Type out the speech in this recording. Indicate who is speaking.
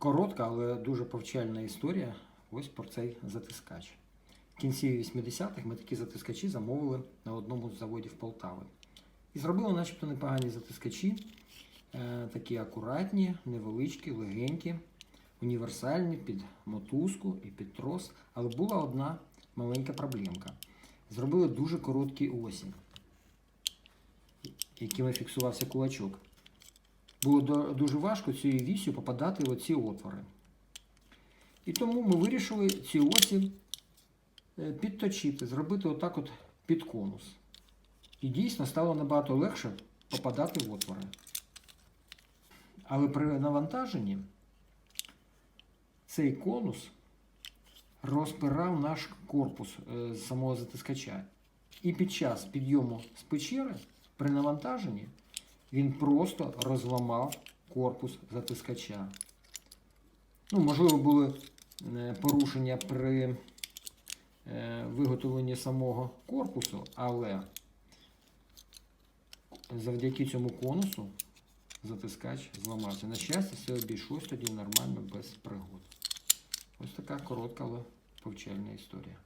Speaker 1: коротка, але дуже повчальна історія. Ось про цей затискач. В кінці 80-х ми такі затискачі замовили на одному з заводів Полтави. І зробили начебто непогані затискачі, е, такі акуратні, невеличкі, легенькі, універсальні під мотузку і під трос. Але була одна маленька проблемка. Зробили дуже короткі осі, якими фіксувався кулачок. Було дуже важко цією вісю попадати в оці отвори. І тому ми вирішили ці осі е, підточити, зробити отак от під конус. І дійсно стало набагато легше попадати в отвори. Але при навантаженні цей конус розпирав наш корпус е, з самого затискача. І під час підйому з печери при навантаженні він просто розламав корпус затискача. Ну, можливо, були е, порушення при е, виготовленні самого корпусу, але завдяки цьому конусу затискач зламався. На щастя, все обійшлось тоді нормально без пригод. Ось така коротка, але повчальна історія.